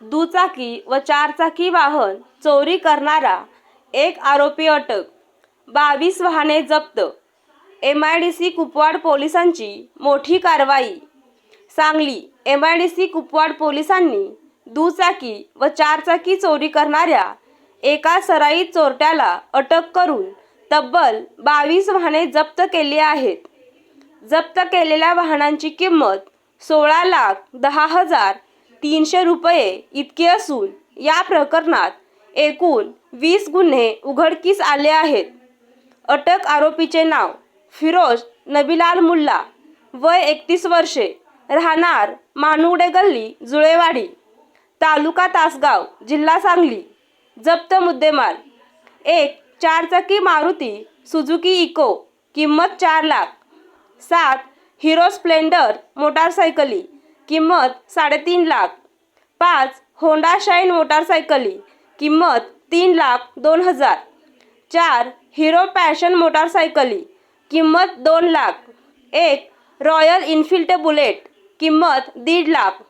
दुचाकी व चारचाकी वाहन चोरी करणारा एक आरोपी अटक. बावीस वाहने जप्त. M I D C Kupwad पोलिसांची मोठी कारवाई. Sangli M I D C Kupwad पोलिसांनी दुचाकी व चारचाकी चोरी करणाऱ्या एका सराईत चोरट्याला अटक करून तब्बल बावीस वाहने जप्त केली आहेत. जप्त केलेल्या वाहनांची किंमत सोळा लाख दहा हजार तीनशे रुपये इतकी असून या प्रकरणात एकूण वीस गुन्हे उघडकीस आले आहेत. अटक आरोपीचे नाव फिरोज नबीलाल मुल्ला वय एकतीस वर्षे राहणार मानुगडे गल्ली जुळेवाडी तालुका तासगाव जिल्हा सांगली जप्त मुद्देमाल एक चारचाकी मारुती सुझुकी इको किंमत चार लाख सात हिरो स्प्लेंडर मोटारसायकली किंमत साडेतीन लाख. पाच होंडा शाईन मोटारसायकली किंमत तीन लाख दोन हजार. चार हिरो पॅशन मोटारसायकली किंमत दोन लाख. एक रॉयल इन्फिल्ड बुलेट किंमत दीड लाख.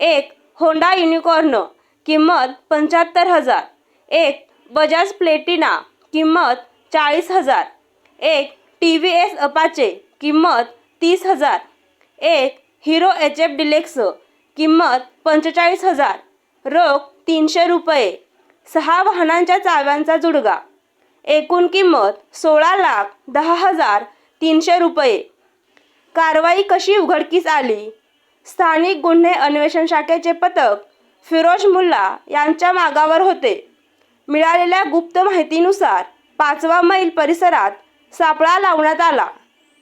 एक होंडा युनिकॉर्न किंमत पंच्याहत्तर हजार. एक बजाज प्लेटिना किंमत चाळीस हजार. एक टी व्ही एस अपाचे किंमत तीस हजार. एक हिरो एच एफ डिलेक्स किंमत पंचेचाळीस हजार रोख तीनशे रुपये सहा वाहनांच्या चाव्यांचा जुडगा एकूण किंमत सोळा लाख दहा हजार तीनशे रुपये. कारवाई कशी उघडकीस आली? स्थानिक गुन्हे अन्वेषण शाखेचे पथक फिरोज मुल्ला यांच्या मागावर होते. मिळालेल्या गुप्त माहितीनुसार पाचवा मैल परिसरात सापळा लावण्यात आला.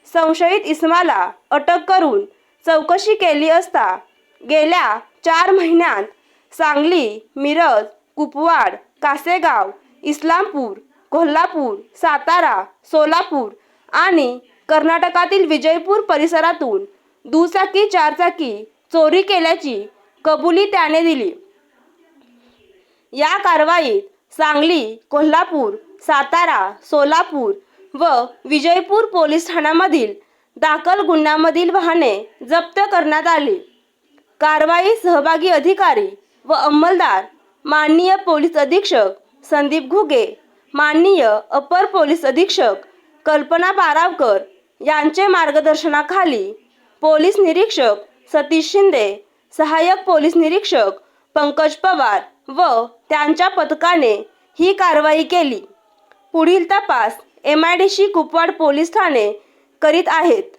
संशयित इस्माला अटक करून चौकशी केली असता गेल्या चार महिन्यात सांगली मिरज कुपवाड कासेगाव इस्लामपूर कोल्हापूर सातारा सोलापूर आणि कर्नाटकातील विजयपूर परिसरातून दुचाकी चारचाकी चोरी केल्याची कबुली त्याने दिली. या कारवाईत सांगली कोल्हापूर सातारा सोलापूर व विजयपूर पोलीस ठाण्यामधील दाखल गुन्ह्यामधील वाहने जप्त करण्यात आली. कारवाई सहभागी अधिकारी व अंमलदार माननीय पोलीस अधीक्षक संदीप घुगे माननीय अपर पोलीस अधीक्षक कल्पना पारावकर यांचे मार्गदर्शनाखाली पोलीस निरीक्षक सतीश शिंदे सहाय्यक पोलीस निरीक्षक पंकज पवार व त्यांच्या पथकाने ही कारवाई केली. पुढील तपास M I D C Kupwad police ठाणे करीत आहेत.